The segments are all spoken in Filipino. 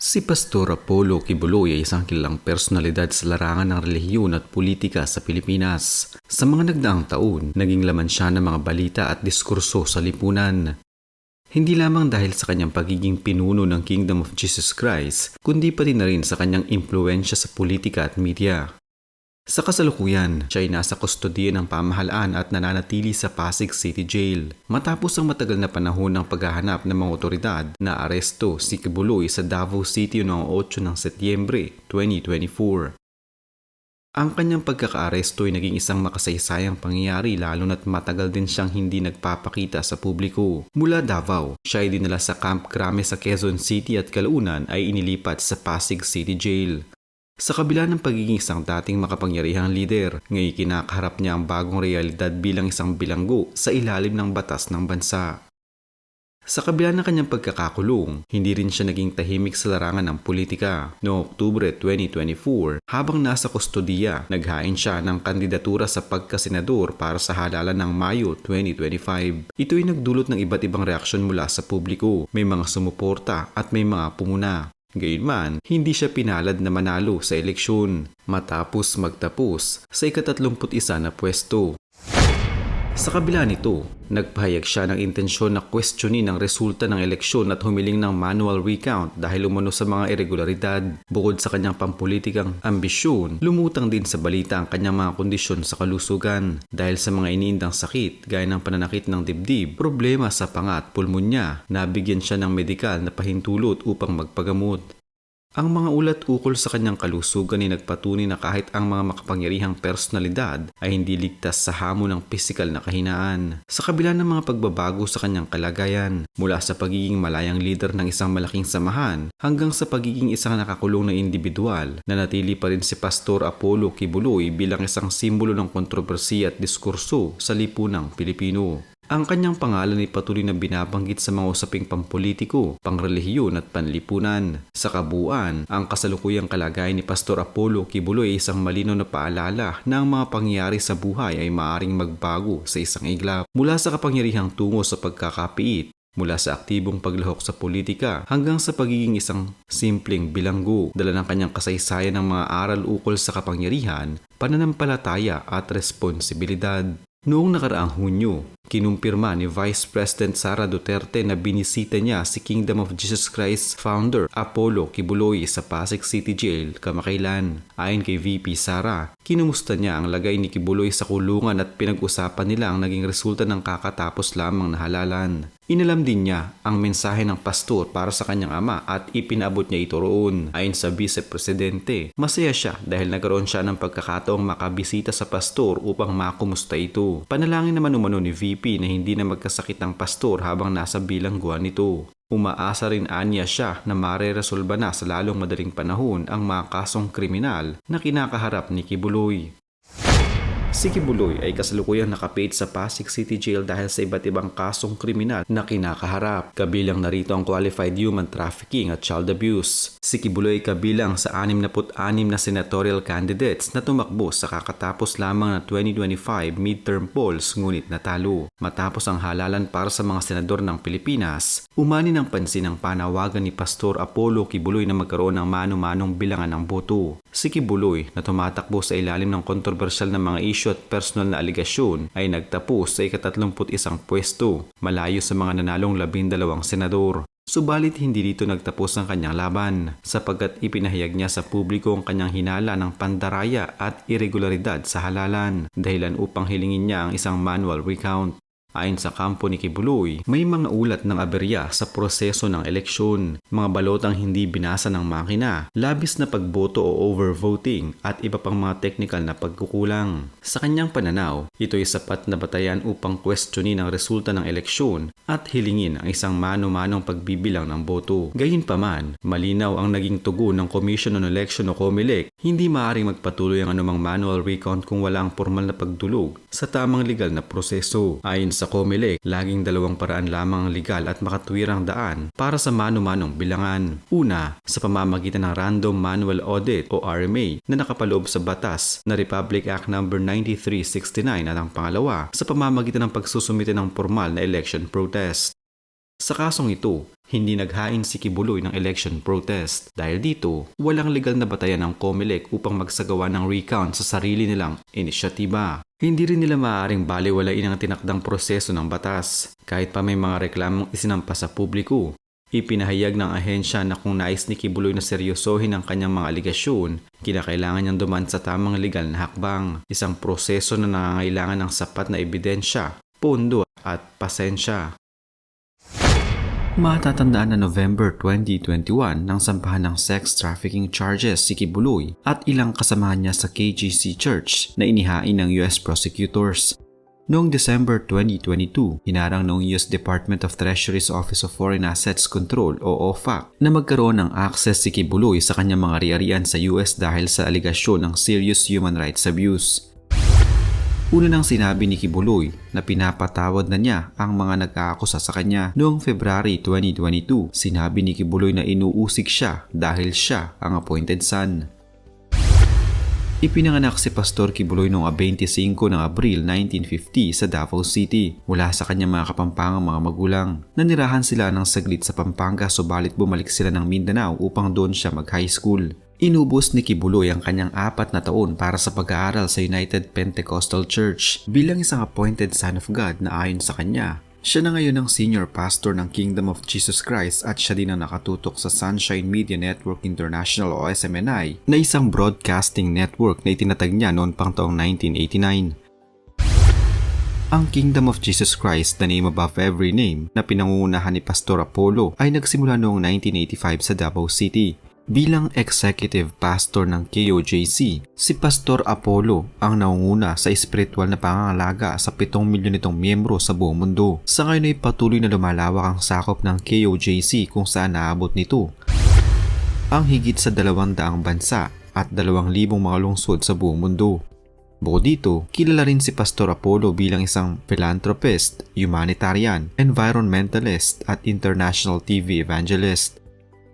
Si Pastor Apollo Kibuloy ay isang kilalang personalidad sa larangan ng relihiyon at politika sa Pilipinas. Sa mga nagdaang taon, naging laman siya ng mga balita at diskurso sa lipunan. Hindi lamang dahil sa kanyang pagiging pinuno ng Kingdom of Jesus Christ, kundi pati na rin sa kanyang impluensya sa politika at media. Sa kasalukuyan, siya ay nasa kustodiya ng pamahalaan at nananatili sa Pasig City Jail. Matapos ang matagal na panahon ng paghahanap ng mga otoridad na aresto si Kibuloy sa Davao City noong 8 ng Setyembre 2024. Ang kanyang pagkakaaresto ay naging isang makasaysayang pangyayari lalo na't matagal din siyang hindi nagpapakita sa publiko. Mula Davao, siya ay dinala sa Camp Crame sa Quezon City at kalaunan ay inilipat sa Pasig City Jail. Sa kabila ng pagiging isang dating makapangyarihang lider, ngayon kinakaharap niya ang bagong realidad bilang isang bilanggo sa ilalim ng batas ng bansa. Sa kabila ng kanyang pagkakakulong, hindi rin siya naging tahimik sa larangan ng politika. Noong Oktubre 2024, habang nasa kustodiya, naghain siya ng kandidatura sa pagkasenador para sa halalan ng Mayo 2025. Ito nagdulot ng iba't ibang reaksyon mula sa publiko. May mga sumuporta at may mga pumuna. Gayunman, hindi siya pinalad na manalo sa eleksyon matapos magtapos sa ikatatlumput isa na pwesto. Sa kabila nito, nagpahayag siya ng intensyon na questionin ang resulta ng eleksyon at humiling ng manual recount dahil umano sa mga irregularidad. Bukod sa kanyang pampolitikang ambisyon, lumutang din sa balita ang kanyang mga kondisyon sa kalusugan dahil sa mga iniindang sakit gaya ng pananakit ng dibdib, problema sa panga at pulmonya, nabigyan siya ng medikal na pahintulot upang magpagamot. Ang mga ulat ukol sa kanyang kalusugan ay nagpatunay na kahit ang mga makapangyarihang personalidad ay hindi ligtas sa hamon ng pisikal na kahinaan. Sa kabila ng mga pagbabago sa kanyang kalagayan, mula sa pagiging malayang leader ng isang malaking samahan hanggang sa pagiging isang nakakulong na individual, nanatili pa rin si Pastor Apollo Kibuloy bilang isang simbolo ng kontrobersiya at diskurso sa lipunang Pilipino. Ang kanyang pangalan ay patuloy na binabanggit sa mga usaping pampolitiko, pangrelihiyon at panlipunan. Sa kabuuan, ang kasalukuyang kalagayan ni Pastor Apollo Kibuloy ay isang malino na paalala na ang mga pangyayari sa buhay ay maaring magbago sa isang iglap. Mula sa kapangyarihang tungo sa pagkakapiit, Mula sa aktibong paglahok sa politika hanggang sa pagiging isang simpleng bilanggo, dala ng kanyang kasaysayan ng mga aral ukol sa kapangyarihan, pananampalataya at responsibilidad. Noong nakaraang Hunyo, kinumpirma ni Vice President Sara Duterte na binisita niya si Kingdom of Jesus Christ founder Apollo Kibuloy sa Pasig City Jail kamakailan. Ayon kay VP Sara, kinumusta niya ang lagay ni Kibuloy sa kulungan at pinag-usapan nila ang naging resulta ng kakatapos lamang na halalan. Inalam din niya ang mensahe ng pastor para sa kanyang ama at ipinabot niya ito roon. Ayon sa Vice Presidente, masaya siya dahil nagkaroon siya ng pagkakataong makabisita sa pastor upang makumusta ito. Panalangin naman umano ni VP na hindi na magkasakit ang pastor habang nasa bilangguan nito. Umaasa rin anya siya na mareresolba na sa lalong madaling panahon ang mga kasong kriminal na kinakaharap ni Kibuloy. Si Kibuloy ay kasalukuyang nakapit sa Pasig City Jail dahil sa iba't ibang kasong kriminal na kinakaharap. Kabilang narito ang qualified human trafficking at child abuse. Si Kibuloy kabilang sa 66 na senatorial candidates na tumakbo sa kakatapos lamang na 2025 midterm polls ngunit natalo. Matapos ang halalan para sa mga senador ng Pilipinas, umani ng pansin ang panawagan ni Pastor Apollo Kibuloy na magkaroon ng mano-manong bilangan ng boto. Si Kibuloy na tumatakbo sa ilalim ng kontrobersyal na mga issue at personal na aligasyon ay nagtapos sa ikatatlumput isang pwesto, malayo sa mga nanalong labindalawang senador. Subalit hindi dito nagtapos ang kanyang laban sapagkat ipinahayag niya sa publiko ang kanyang hinala ng pandaraya at irregularidad sa halalan dahilan upang hilingin niya ang isang manual recount. Ayon sa kampo ni Kibuloy, may mga ulat ng aberya sa proseso ng eleksyon, mga balotang hindi binasa ng makina, labis na pagboto o overvoting at iba pang mga technical na pagkukulang. Sa kanyang pananaw, ito ay sapat na batayan upang questionin ang resulta ng eleksyon at hilingin ang isang mano-manong pagbibilang ng boto. Gayunpaman, malinaw ang naging tugon ng Commission on Election o COMELEC, hindi maaaring magpatuloy ang anumang manual recount kung wala ang formal na pagdulog sa tamang legal na proseso. Ayon sa COMELEC, laging dalawang paraan lamang ang legal at makatwirang daan para sa mano-manong bilangan. Una, sa pamamagitan ng Random Manual Audit o RMA na nakapaloob sa batas na Republic Act No. 9369 at ang pangalawa, sa pamamagitan ng pagsusumite ng formal na election protest. Sa kasong ito, hindi naghain si Kibuloy ng election protest. Dahil dito, walang legal na batayan ng COMELEC upang magsagawa ng recount sa sarili nilang inisyatiba. Hindi rin nila maaaring baliwalain ang tinakdang proseso ng batas kahit pa may mga reklamong isinampa sa publiko. Ipinahayag ng ahensya na kung nais ni Kibuloy na seryosohin ang kanyang mga aligasyon, kinakailangan niyang duman sa tamang legal na hakbang, isang proseso na nangangailangan ng sapat na ebidensya, pondo at pasensya. Matatandaan na November 2021 nang sampahan ng sex trafficking charges si Kibuloy at ilang kasamahan niya sa KGC Church na inihain ng US prosecutors. Noong December 2022, hinarang ng US Department of Treasury's Office of Foreign Assets Control o OFAC na magkaroon ng access si Kibuloy sa kanyang mga ari-arian sa US dahil sa aligasyon ng serious human rights abuse. Una nang sinabi ni Kibuloy na pinapatawad na niya ang mga nag-aakusa sa kanya. Noong February 2022, sinabi ni Kibuloy na inuusig siya dahil siya ang appointed son. Ipinanganak si Pastor Kibuloy noong 25 ng Abril 1950 sa Davao City mula sa kanyang mga kapampangang mga magulang. Nanirahan sila ng saglit sa Pampanga subalit bumalik sila ng Mindanao upang doon siya mag-high school. Inubos ni Kibuloy ang kanyang apat na taon para sa pag-aaral sa United Pentecostal Church bilang isang appointed son of God na ayon sa kanya. Siya na ngayon ang senior pastor ng Kingdom of Jesus Christ at siya din ang nakatutok sa Sunshine Media Network International o SMNI na isang broadcasting network na itinatag niya noon pang taong 1989. Ang Kingdom of Jesus Christ, the name above every name, na pinangungunahan ni Pastor Apollo ay nagsimula noong 1985 sa Davao City. Bilang executive pastor ng KOJC, si Pastor Apollo ang naunguna sa espiritual na pangangalaga sa 7 milyon nitong miyembro sa buong mundo. Sa ngayon ay patuloy na lumalawak ang sakop ng KOJC kung saan naabot nito. Ang higit sa dalawang daang bansa at dalawang libong mga lungsod sa buong mundo. Bukod dito, kilala rin si Pastor Apollo bilang isang philanthropist, humanitarian, environmentalist at international TV evangelist.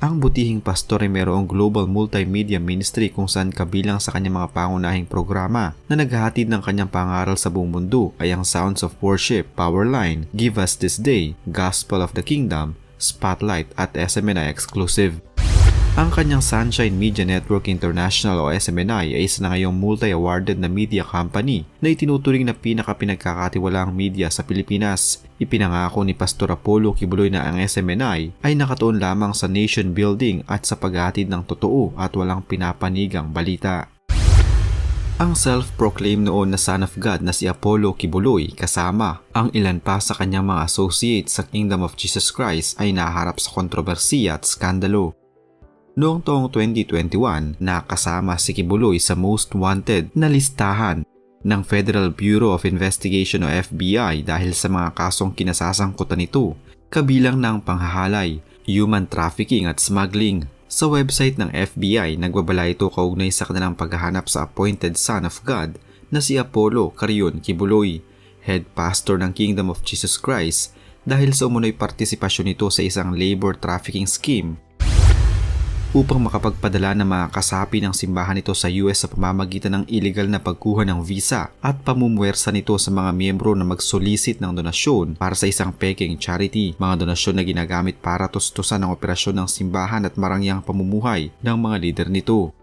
Ang butihing pastor ay mayroong global multimedia ministry kung saan kabilang sa kanyang mga pangunahing programa na naghahatid ng kanyang pangaral sa buong mundo ay ang Sounds of Worship, Powerline, Give Us This Day, Gospel of the Kingdom, Spotlight at SMNI Exclusive. Ang kanyang Sunshine Media Network International o SMNI ay isa na ngayong multi-awarded na media company na itinuturing na pinaka-pinagkakatiwalaang media sa Pilipinas. Ipinangako ni Pastor Apollo Kibuloy na ang SMNI ay nakatuon lamang sa nation building at sa paghatid ng totoo at walang pinapanigang balita. Ang self-proclaimed noon na Son of God na si Apollo Kibuloy kasama ang ilan pa sa kanyang mga associates sa Kingdom of Jesus Christ ay naharap sa kontrobersiya at skandalo. Noong taong 2021, nakasama si Kibuloy sa most wanted na listahan ng Federal Bureau of Investigation o FBI dahil sa mga kasong kinasasangkutan nito, kabilang ng panghahalay, human trafficking at smuggling. Sa website ng FBI, nagbabala ito kaugnay sa kanilang paghahanap sa appointed son of God na si Apollo Carion Kibuloy, head pastor ng Kingdom of Jesus Christ dahil sa umunoy partisipasyon nito sa isang labor trafficking scheme upang makapagpadala ng mga kasapi ng simbahan nito sa US sa pamamagitan ng illegal na pagkuha ng visa at pamumuwersa nito sa mga miyembro na mag-solicit ng donasyon para sa isang peking charity, mga donasyon na ginagamit para tustusan ang operasyon ng simbahan at marangyang pamumuhay ng mga lider nito.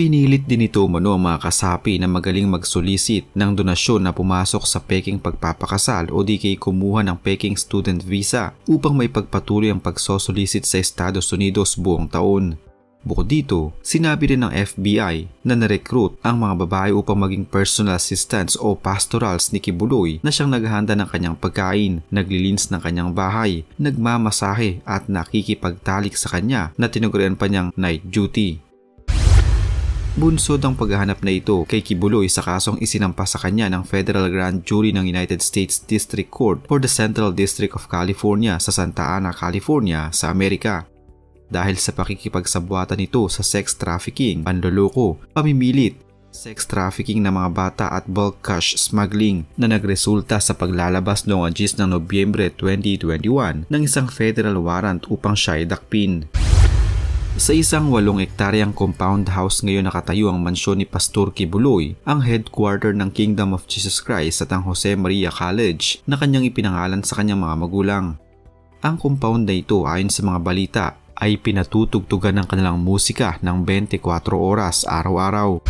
Pinilit din ito mano ang mga kasapi na magaling mag-solicit ng donasyon na pumasok sa peking pagpapakasal o di kay kumuha ng peking student visa upang may pagpatuloy ang pagsosolicit sa Estados Unidos buong taon. Bukod dito, sinabi rin ng FBI na narecruit ang mga babae upang maging personal assistants o pastorals ni Kibuloy na siyang naghahanda ng kanyang pagkain, naglilins ng kanyang bahay, nagmamasahe at nakikipagtalik sa kanya na tinugurian pa niyang night duty. Bunsod ang paghahanap na ito kay Kibuloy sa kasong isinampa sa kanya ng Federal Grand Jury ng United States District Court for the Central District of California sa Santa Ana, California sa Amerika. Dahil sa pakikipagsabwatan nito sa sex trafficking, panloloko, pamimilit, sex trafficking ng mga bata at bulk cash smuggling na nagresulta sa paglalabas noong 10 ng Nobyembre 2021 ng isang federal warrant upang siya idakpin. Sa isang walong ektaryang compound house ngayon nakatayo ang mansyon ni Pastor Kibuloy, ang headquarter ng Kingdom of Jesus Christ at ang Jose Maria College na kanyang ipinangalan sa kanyang mga magulang. Ang compound na ito ayon sa mga balita ay pinatutugtugan ng kanilang musika ng 24 oras araw-araw.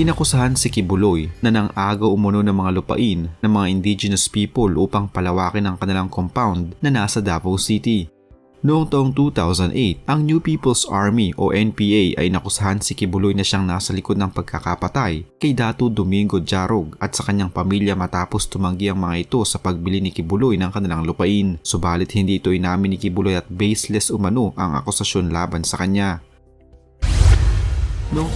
Inakusahan si Kibuloy na nang agaw umuno ng mga lupain ng mga indigenous people upang palawakin ang kanilang compound na nasa Davao City. Noong taong 2008, ang New People's Army o NPA ay nakusahan si Kibuloy na siyang nasa likod ng pagkakapatay kay Datu Domingo Jarog at sa kanyang pamilya matapos tumanggi ang mga ito sa pagbili ni Kibuloy ng kanilang lupain. Subalit hindi ito inamin ni Kibuloy at baseless umano ang akusasyon laban sa kanya. Noong